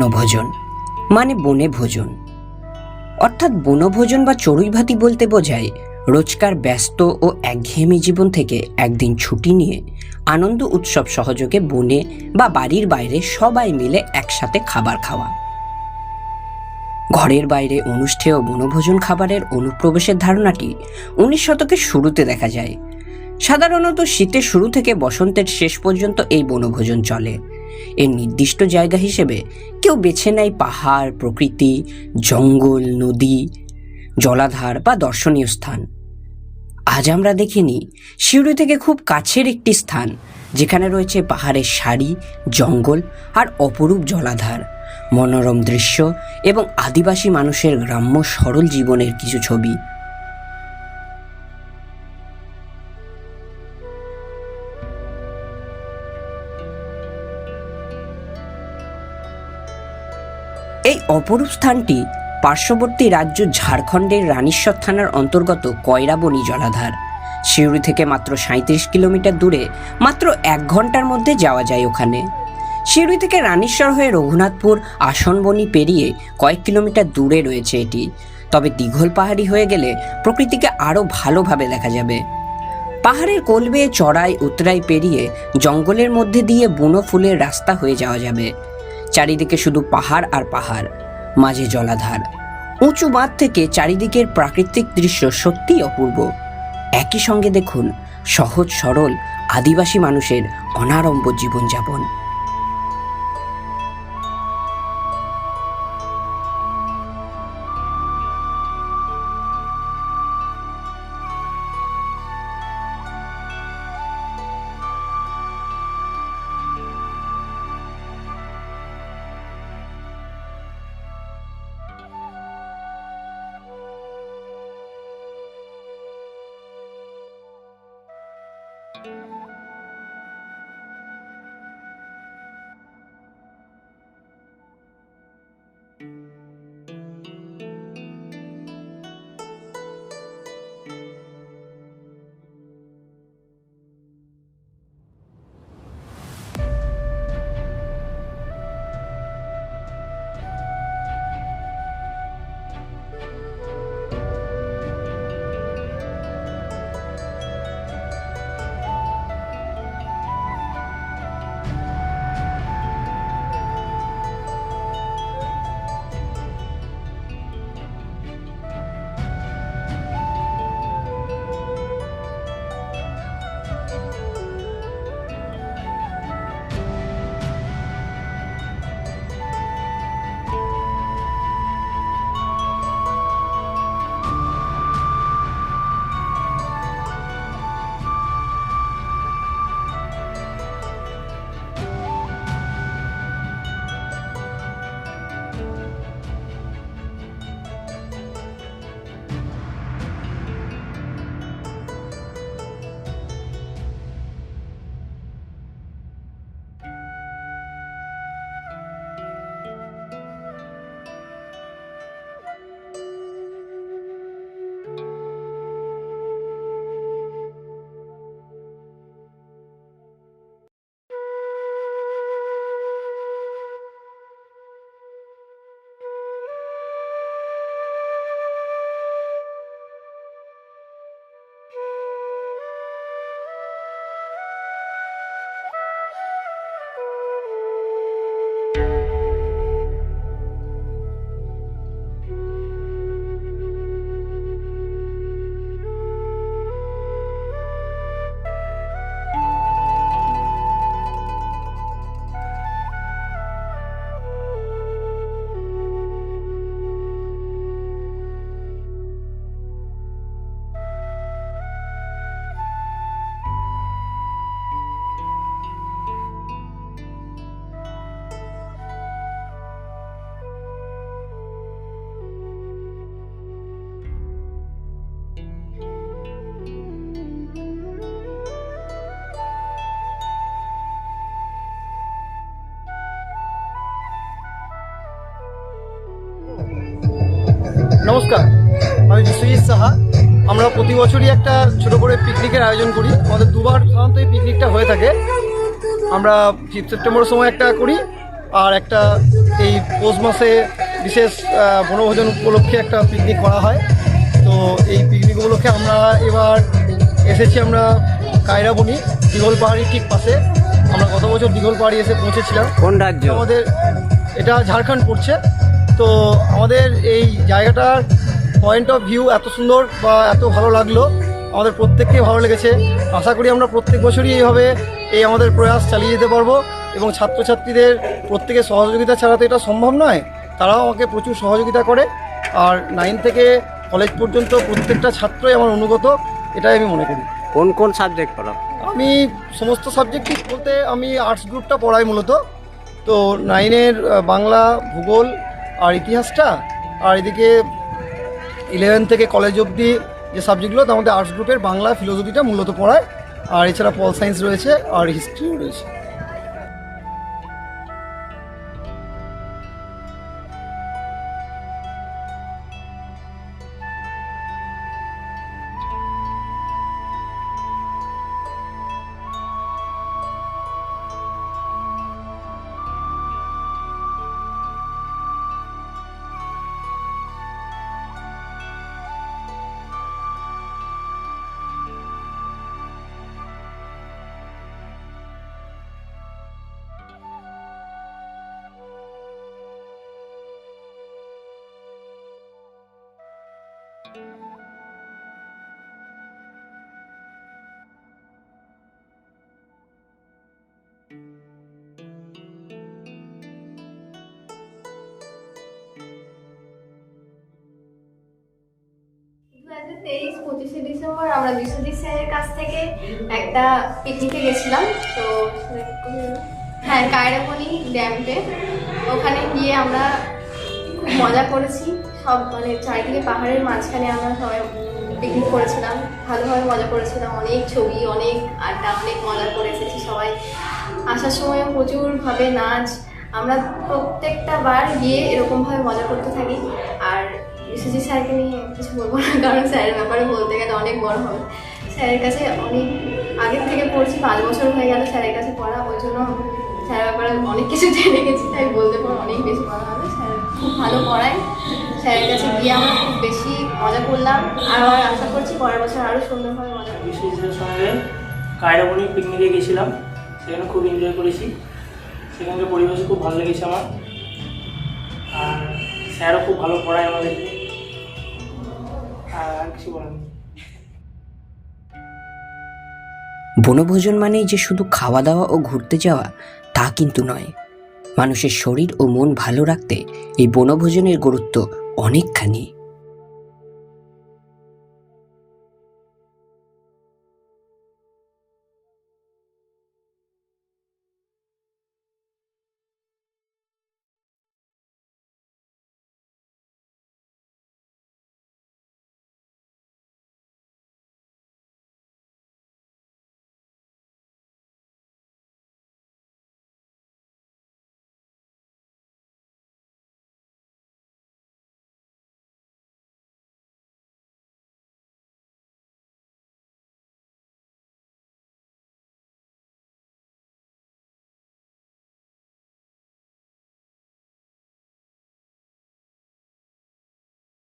বনভোজন মানে বনে ভোজন অর্থাৎ বনভোজন বা চড়ুই ভাতি বলতে বোঝায় রোজকার ব্যস্ত ও একঘেয়েমি জীবন থেকে একদিন ছুটি নিয়ে আনন্দ উৎসব সহযোগে বনে বা বাড়ির বাইরে সবাই মিলে একসাথে খাবার খাওয়া। ঘরের বাইরে অনুষ্ঠেয় বনভোজন খাবারের অনুপ্রবেশের ধারণাটি উনিশ শতকের শুরুতে দেখা যায়। সাধারণত শীতের শুরু থেকে বসন্তের শেষ পর্যন্ত এই বনভোজন চলে। এর নির্দিষ্ট জায়গা হিসেবে কেউ বেছে নেয় পাহাড়, প্রকৃতি, জঙ্গল, নদী, জলাধার বা দর্শনীয় স্থান। আজ আমরা দেখিনি সিউড়ি থেকে খুব কাছের একটি স্থান, যেখানে রয়েছে পাহাড়ের সারি, জঙ্গল আর অপরূপ জলাধার। মনোরম দৃশ্য এবং আদিবাসী মানুষের গ্রাম্য সরল জীবনের কিছু ছবি। অপরূপ স্থানটি পার্শ্ববর্তী রাজ্য ঝাড়খণ্ডের রানীশ্বর থানার অন্তর্গত কয়রাবনী জলাধার। সিউড়ি থেকে মাত্র সাঁত্রিশ কিলোমিটার দূরে মাত্র এক ঘণ্টার মধ্যে যাওয়া যায় ওখানে। সিউড়ি থেকে রানীশ্বর হয়ে রঘুনাথপুর আসনবনি পেরিয়ে কয়েক কিলোমিটার দূরে রয়েছে এটি। তবে দীঘল পাহাড়ি হয়ে গেলে প্রকৃতিকে আরও ভালোভাবে দেখা যাবে। পাহাড়ের কোল বেয়ে চড়াই উতরাই পেরিয়ে জঙ্গলের মধ্যে দিয়ে বুনো ফুলের রাস্তা হয়ে যাওয়া যাবে। চারিদিকে শুধু পাহাড় আর পাহাড়, মাঝে জলাধার। উঁচু বাঁধ থেকে চারিদিকের প্রাকৃতিক দৃশ্য সত্যিই অপূর্ব। একই সঙ্গে দেখুন, সহজ সরল, আদিবাসী মানুষের অনারম্ভ জীবনযাপন। you নমস্কার। আমি বিশ্বজিৎ সাহা। আমরা প্রতি বছরই একটা ছোট করে পিকনিকের আয়োজন করি। আমাদের দুবার সাধারণত এই পিকনিকটা হয়ে থাকে। আমরা ফিফথ সেপ্টেম্বরের সময় একটা করি আর একটা এই পৌষ মাসে বিশেষ বনভোজন উপলক্ষে একটা পিকনিক করা হয়। তো এই পিকনিক উপলক্ষে আমরা এবার এসেছি আমরা কায়রাবনি দীঘল পাহাড়ি ঠিক পাশে। আমরা গত বছর দীঘল পাহাড়ি এসে পৌঁছেছিলাম। কোন রাজ্য? আমাদের এটা ঝাড়খণ্ড পড়ছে। তো আমাদের এই জায়গাটার পয়েন্ট অফ ভিউ এত সুন্দর বা এত ভালো লাগল। আমাদের প্রত্যেককে ভালো লেগেছে। আশা করি আমরা প্রত্যেক বছরই এইভাবে এই আমাদের প্রয়াস চালিয়ে যেতে পারব এবং ছাত্রছাত্রীদের প্রত্যেকের সহযোগিতা ছাড়া তো এটা সম্ভব নয়। তারাও আমাকে প্রচুর সহযোগিতা করে। আর নাইন থেকে কলেজ পর্যন্ত প্রত্যেকটা ছাত্রই আমার অনুগত এটাই আমি মনে করি। কোন কোন সাবজেক্ট পড়ো? আমি সমস্ত সাবজেক্টই বলতে আমি আর্টস গ্রুপটা পড়াই মূলত। তো নাইনের বাংলা ভূগোল আর ইতিহাসটা, আর এদিকে ইলেভেন থেকে কলেজ অবধি যে সাবজেক্টগুলো তার মধ্যে আর্টস গ্রুপের বাংলা ফিলোসফিটা মূলত পড়ায়। আর এছাড়া পল সায়েন্স রয়েছে, আর হিস্ট্রিও রয়েছে। তেইশ পঁচিশে ডিসেম্বর আমরা বিশ্বজিৎ স্যারের কাছ থেকে একটা পিকনিকে গেছিলাম। তো হ্যাঁ কায়রামণি ড্যামতে ওখানে গিয়ে আমরা মজা করেছি। সব মানে চারিদিকে পাহাড়ের মাঝখানে আমরা সবাই পিকনিক করেছিলাম। ভালোভাবে মজা করেছিলাম। অনেক ছবি, অনেক আড্ডা, অনেক মজা করে এসেছি সবাই। আসার সময়ও প্রচুরভাবে নাচ। আমরা প্রত্যেকটা বার গিয়ে এরকমভাবে মজা করতে থাকি। আর বিশ্বজিৎ স্যারকে নিয়ে কিছু বলব না, কারণ স্যারের ব্যাপারে বলতে গেলে অনেক বড় হবে। স্যারের কাছে অনেক আগের থেকে পড়ছি, পাঁচ বছর হয়ে গেল স্যারের কাছে পড়া। ওই জন্য স্যারের ব্যাপারে অনেক কিছু জেনে গেছি, তাই বলতে পারো অনেক বেশি ভালো হবে। খুব ভালো পড়ায়। স্যারের কাছে গিয়ে আমরা খুব বেশি মজা করলাম। আর আশা করছি পরের বছর আরও সুন্দরভাবে মজা বিশ্বজিতের সঙ্গে কায়রাবনি পিকনিকে গেছিলাম। সেখানে খুব এনজয় করেছি। সেখানকার পরিবেশ খুব ভালো লেগেছে আমার। আর স্যারও খুব ভালো পড়ায় আমাদেরকে আর কিছু বলার নেই। বনভোজন মানেই যে শুধু খাওয়া দাওয়া ও ঘুরতে যাওয়া তা কিন্তু নয়। মানুষের শরীর ও মন ভালো রাখতে এই বনভোজনের গুরুত্ব অনেকখানি।